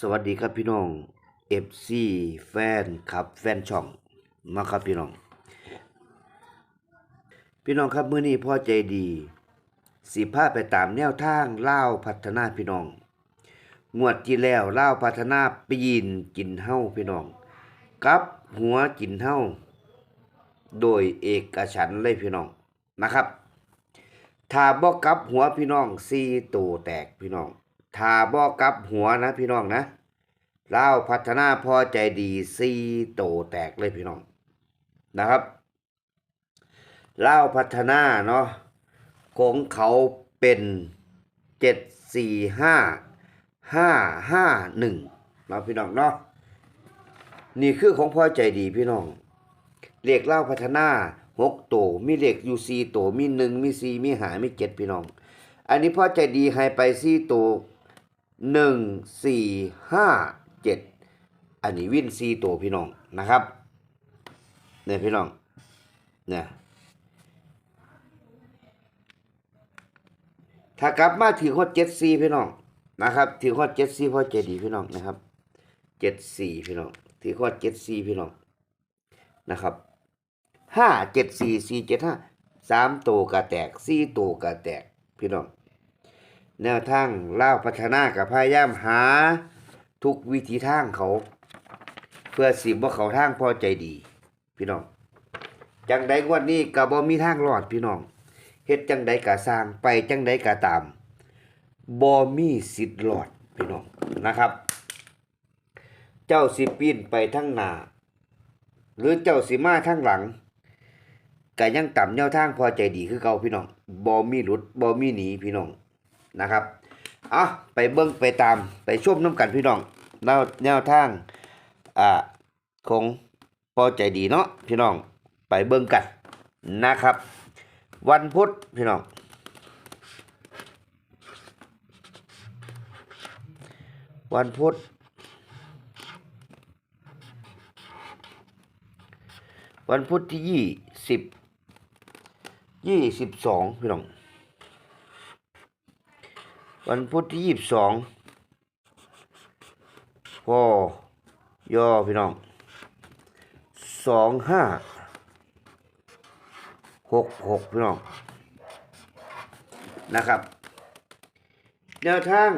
สวัสดีครับพี่น้อง FC แฟนครับแฟนช่องมาครับพี่น้อง พี่น้องครับมื้อนี้พ่อใจดีสิพาไปตามแนวทางเล่าพัฒนาพี่น้อง งวดที่แล้วเล่าพัฒนาปีนกินเฮ้าพี่น้องกับหัวกินเฮ้าโดยเอกฉันเลยพี่น้องนะครับถ้าบ่กลับหัวพี่น้องสี่ตัวแตกพี่น้อง ถาบ่กลับหัวนะพี่น้องนะเลาพัฒนาพอใจดีสี่ตัวแตกเลยพี่น้องนะครับเลาพัฒนาเนาะของเขาเป็นเจ็ดสี่ห้าห้าห้าหนึ่งเนาะพี่น้องเนาะนี่คือของพ่อใจดีพี่น้องเลขเล่าพัฒนาหกโตมีเลขอยู่สี่ตัวมีหนึ่งมีสี่มีหามีเจ็ดพี่น้อง อันนี้พ่อใจดีให้ไปสี่ตัว หนึ่งสี่ห้าเจ็ดอันนี้วินสี่ตัวพี่น้องนะครับเนี่ยพี่น้องเนี่ยถ้ากลับมาถึงข้อเจ็ดสี่พี่น้องนะครับถึงข้อเจ็ดสี่พ่อใจดีพี่น้องนะครับเจ็ดสี่พี่น้องถึงข้อเจ็ดสี่พี่น้องนะครับห้าเจ็ดสี่สี่เจ็ดห้าสามตัวกระแตกสี่ตัวกระแตกพี่น้อง แนวทางเล่าพัฒนากับพยายามหา ทุกวิธีทางเขา เพื่อสิบว่าเขาทางพอใจดี พี่น้องจังใดงวันนี้ก็บ่มีทางรอดพี่น้องเฮ็ดจังใดก็สร้างไปจังใดก็ตามบ่มีสิทธิ์รอดพี่น้องนะครับ เจ้าสิปีนไปทั้งหน้าหรือเจ้าสิมาทางหลังก็ยังต่ำแนวทางพอใจดีคือเก่าพี่น้องบ่มีหลุดบ่มีหนีพี่น้อง นะครับเอาไปเบิ่งไปตามไปช่วมน้ำกันพี่น้องแนวแนวทางอ่าของพอใจดีเนาะพี่น้องไปเบิ่งกันนะครับ วันพุธพี่น้องวันพุธวันพุธที่ยี่สิบยี่สิบสองพี่น้อง วันพุธที่ยี่สิบสองพอย่อพี่น้องสองห้าหกหกพี่น้องนะครับ แนวทาง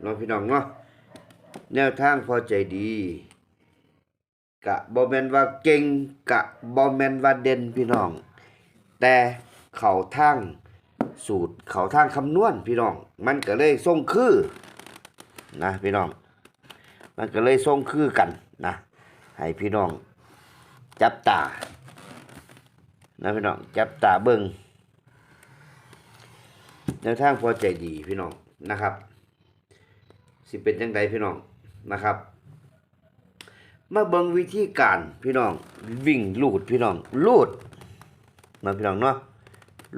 เนาพี่น้องเนาะแนวทางพอใจดีกะบอแมนว่าเก่งกะบอแมนว่าเด่นพี่น้อง แต่เขาทาง สูตรเขาทางคำนวณพี่น้อง มันก็เลยส่งคือนะพี่น้อง มันก็เลยส่งคือกันนะให้พี่น้อง จับตานะพี่น้องจับตาเบิงแนวทางพอใจดีพี่น้องนะครับ สิเป็นยังไงพี่น้องนะครับ มาเบิ่งวิธีการพี่น้องวิ่งลูดพี่น้องลูดมาพี่น้องเนาะ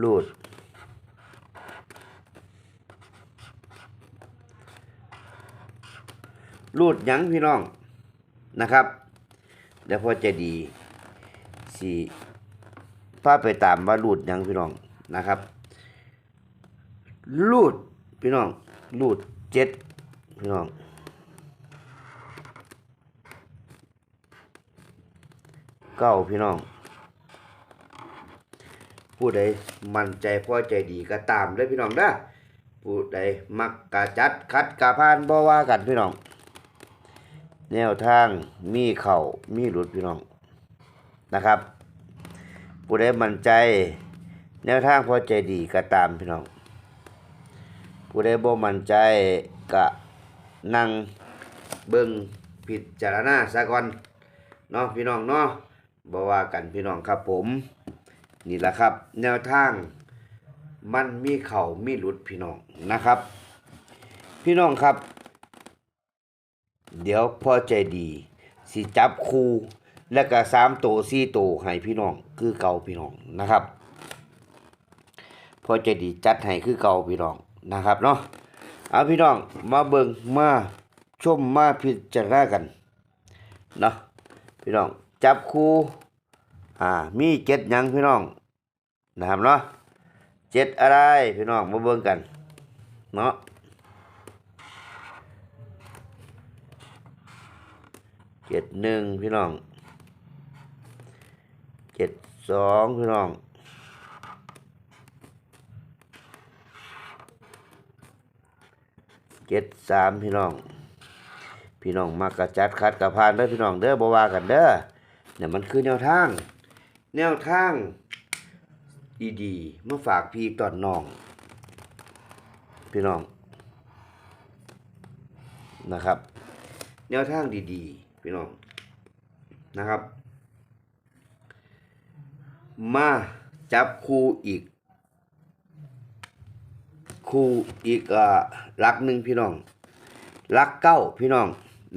ลูด ลูดยังพี่น้องนะครับเดี๋ยวพอใจะดีสิพาไปตามว่าลูดยังพี่น้องนะครับลูดพี่น้องลูดเจ็ดพี่น้องเก้าพี่น้อง ผู้ใดมั่นใจพอใจดีก็ตามเลยพี่น้องเด้อผู้ใดมักกะจัดคัดกะพานบ่ว่ากันพี่น้อง แนวทางมีเข่ามีหลุดพี่น้องนะครับผู้ใดมั่นใจ แนวทางพอใจดีก็ตามพี่น้องผู้ใดบ่มั่นใจก็นั่งเบิ่งพิดจารณาซะก่อนเนาะพี่น้องเนาะบ่ว่ากันพี่น้องครับผม นี่แหละครับ แนวทางมันมีเข่ามีหลุดพี่น้องนะครับ พี่น้องครับ เดี๋ยวพ่อใจดี สิจับคู่แล้วก็สามโตสี่โตให้พี่น้องคือเก่าพี่น้องนะครับพ่อใจดีจัดให้คือเก่าพี่น้องนะครับเนาะเอาพี่น้องมาเบิ่งมาชมมาพิจารณากันเนาะพี่น้องจับคู่อ่ามีเจ็ดยังพี่น้องนะครับเนาะเจ็ดอะไรพี่น้องมาเบิ่งกันเนาะ จ็ดหนึ่งพี่น้องเจ็ดสองพี่น้องเจ็ดสามพี่น้อง พี่น้องมักระจัดคัดกระพานเด้อพี่น้องเด้อบวากันเด้อเนี่ยมันคือแนวทาง แนวทาง ดีๆมาฝากพี่ตอนน้อง พี่น้องนะครับ แนวทางดีๆ พี่น้องนะครับ มาจับคู่อีก คู่อีกอ่าลักหนึ่งพี่น้องลักเก้าพี่น้อง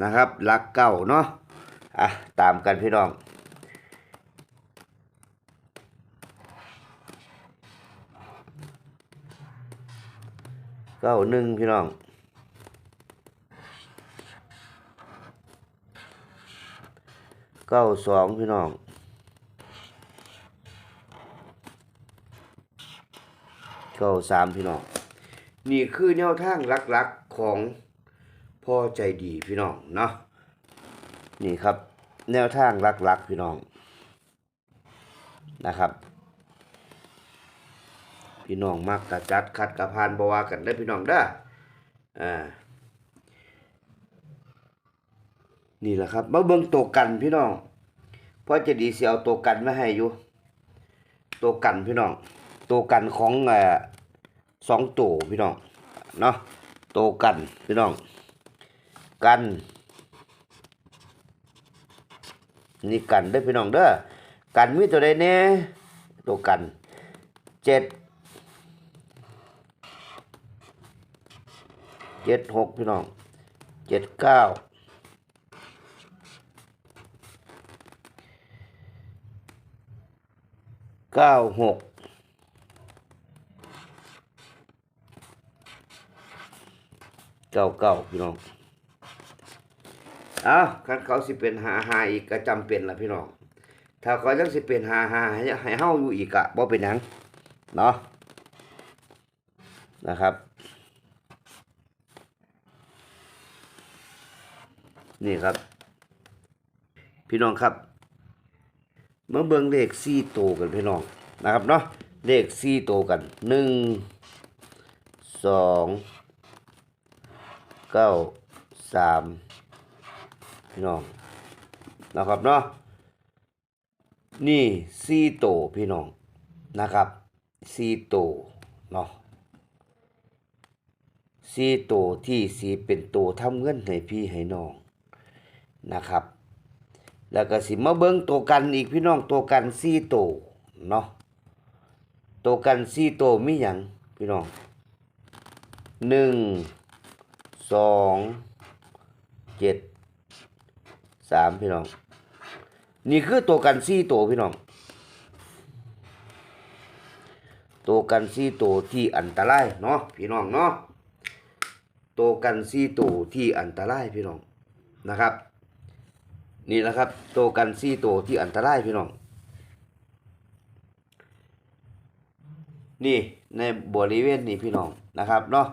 นะครับลักเก้าเนาะอะตามกันพี่น้องเก้าหนึ่งพี่น้อง เก้าสองพี่น้องเก้าสามพี่น้อง นี่คือแนวทางหลักๆของพ่อใจดีพี่น้องเนาะนี่ครับ แนวทางหลักๆพี่น้องนะครับ พี่น้องมักกะจัดคัดกระพานบวากันได้พี่น้องเด้ออ่า นี่แหละครับ มาเบิ่งตัวกันพี่น้องเพราะจะดีเสียเอาตัวกันมาให้อยู่ตัวกันพี่น้องตัวกันของเออสองตัวพี่น้องเนาะตัวกันพี่น้อง กันนี่กันเด้อพี่น้องเด้อกันมีตัวใดแน่ตัวกันเจ็ดเจ็ดหกพี่น้องเจ็ดเก้า เก้าหกเก้าเก้าพี่น้องอ้าวคันเขาสิเป็นหาหาอีกก็จำเป็นละพี่น้องถ้าเขายังสิเป็นหาหาให้ให้เฮาอยู่อีกอะบ่เป็นหยังเนาะนะครับ นี่ครับ พี่น้องครับ มาเบิ่งเลขสี่ตัวกันพี่น้องนะครับเนาะเลขสี่ตัวกันหนึ่งสองเก้าสามพี่น้องนะครับเนาะนี่สี่ตัวพี่น้องนะครับสี่ตัวเนาะสี่ตัวที่สีเป็นโตัวทำเงินให้พี่ให้น้องนะครับ แล้วก็สิมาเบิ่งตัวกันอีกพี่น้องตัวกันสี่ตัวเนาะตัวกันสี่ตัวมีหยังพี่น้องหนึ่งสองเจ็ดสามพี่น้อง นี่คือตัวกันสี่ตัวพี่น้องตัวกันสี่ตัวที่อันตรายเนาะพี่น้องเนาะตัวกันสี่ตัวที่อันตรายพี่น้องนะครับ นี่นะครับตัวกันซี่ตัวที่อันตรายพี่น้อง นี่ในบริเวณนี้พี่น้องนะครับเนาะ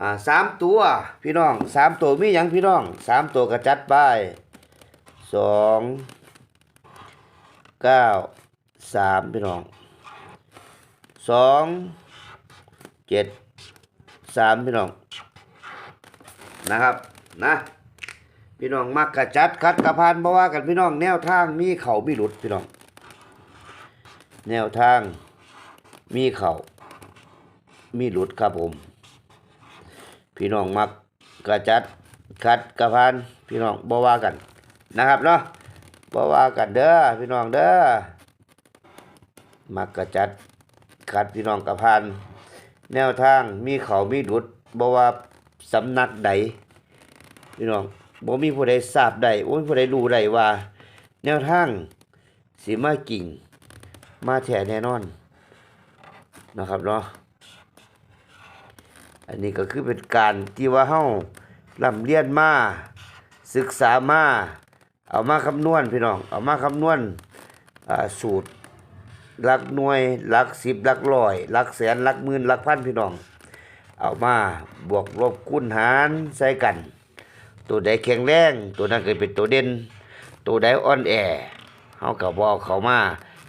อ่าสามตัวพี่น้องสามตัวมีหยังพี่น้องสามตัวกระจัดไปสองเก้าสามพี่น้องสองเจ็ดสามพี่น้องนะครับนะ พี่น้องมักกระจัดคัดกระพานบ่ว่ากันพี่น้องแนวทางมีเขามีหลุดพี่น้อง แนวทางมีเขามีหลุดครับผม พี่น้องมักกระจัดคัดกระพานพี่น้องบ่ว่ากันนะครับเนาะบ่ว่ากันเด้อพี่น้องเด้อมักกระจัดคัดพี่น้องกระพานแนวทางมีเขามีหลุดบ่ว่าสำนักใดพี่น้อง บ่มีผู้ใดทราบได้บ่มีผู้ใดรู้ได้ว่า แนวทางสิมากิ่ง มาแท้แน่นอนนะครับเนาะอันนี้ก็คือเป็นการที่ว่าเฮาลำเรียนมา ศึกษามา เอามาคำนวณพี่น้อง เอามาคำนวณสูตรหลักหน่วยหลักสิบหลักร้อยหลักแสนหลักหมื่นหลักพันพี่น้อง เอามาบวกลบคูณหารใส่กัน ตัวใดแข็งแรง ตัวนั้นก็เป็นตัวเด่น ตัวใดอ่อนแอเฮาก็บ่เอาเขามา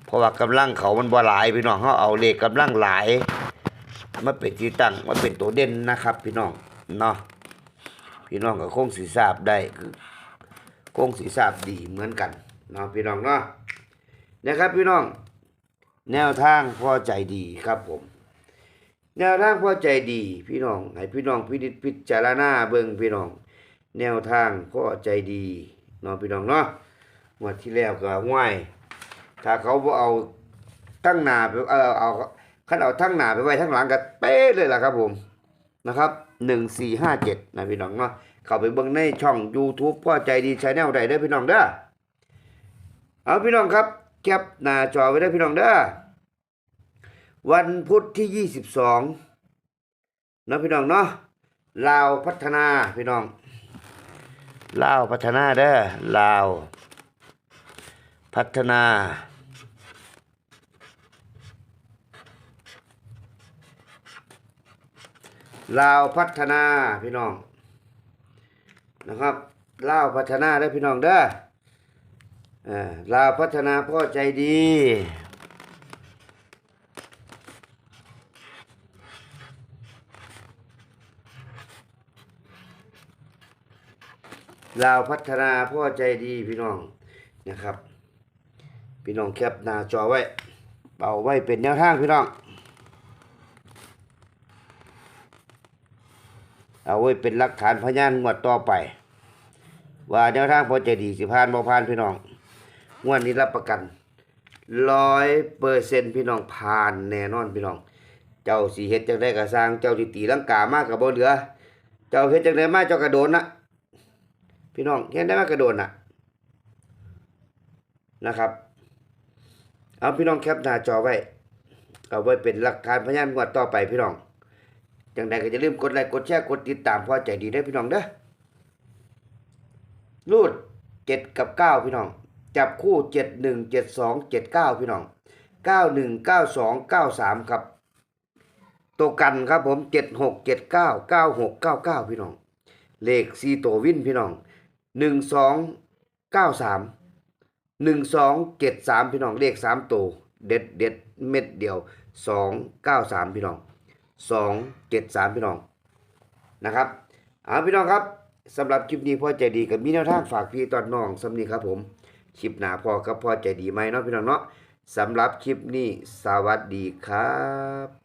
เพราะว่ากำลังเขามันบ่หลายพี่น้องเฮาเอาเลขกำลังหลายมาเป็นที่ตั้งมาเป็นตัวเด่นนะครับ พี่น้องเนาะพี่น้องก็คงสิทราบได้คือคงสิทราบดีเหมือนกันเนาะพี่น้องเนาะนะครับพี่น้อง แนวทางพอใจดีครับผม แนวทางพอใจดี พี่น้องให้พี่น้องพินิจพิจารณาเบิ่งพี่น้อง แนวทางพอใจดีเนาะพี่น้องเนาะงวดที่แล้วก็ห้วยถ้าเขาเอาทั้งหนาไปเออเอาคันเอาทั้งหนาไปไว้ทั้งหลังก็เป๊ะเลยล่ะครับผมนะครับ1457นะพี่น้องเนาะเข้าไปเบิ่งในช่อง YouTube พอใจดี Channel ได้พี่น้องเด้อเอาพี่น้องครับแคปหน้าจอไว้ได้พี่น้องเด้อวันพุธที่22เนะพี่น้องเนาะลาวพัฒนาพี่น้อง ลาวพัฒนาเด้อลาว พัฒนา ลาวพัฒนาพี่น้องนะครับลาวพัฒนาได้พี่น้องเด้อลาวพัฒนาพ่อใจดี ลาวพัฒนาพ่อใจดีพี่น้องนะครับ พี่น้องแคปหน้าจอไว้เอาไว้เป็นแนวทางพี่น้องเอาไว้เป็นหลักฐานพยานงวดต่อไป ว่าแนวทางพอใจดีสิผ่านบ่ผ่านพี่น้องงวดนี้รับประกันร้อยเปอร์เซ็นพี่น้องผ่านแน่นอนพี่น้อง เจ้าสีเฮ็ดจังได้กระสร้างเจ้าสิตีลังกามากกับบ่เหลือ เจ้าเฮ็ดจังได้มากเจ้ากระโดดนะ พี่น้องเฮ็ดได้มากระโดดน่ะนะครับ เอาพี่น้องแคปหน้าจอไว้ เอาไว้เป็นหลักฐานพยานงวดต่อไปพี่น้องจังใดก็อย่าลืมกดไลค์กดแชร์กดติดตามพอใจดีได้พี่น้องเด้อรูดเจ็ดกับเก้าพี่น้อง จับคู่เจ็ดหนึ่งเจ็ดสองเจ็ดเก้าพี่น้องเก้าหนึ่งเก้าสองเก้าสามครับตัวกันครับผมเจ็ดหกเจ็ดเก้าเก้าหกเก้าเก้าพี่น้อง เลขซีตัววินพี่น้อง หนึ่งสองเก้าสามหนึ่งสองเจ็ดสามพี่น้องเลขสามตัวเด็ดเด็ดเม็ดเดียวสองเก้าสามพี่น้องสองเจ็ดสามพี่น้องนะครับเอาพี่น้องครับสำหรับคลิปนี้พ่อใจดีกับมีแนวทางฝากพี่ตอนน้องสำนีครับผมคลิปหนาพ่อกับพ่อใจดีไหมเนาะพี่น้องเนาะสำหรับคลิปนี้สวัสดีครับ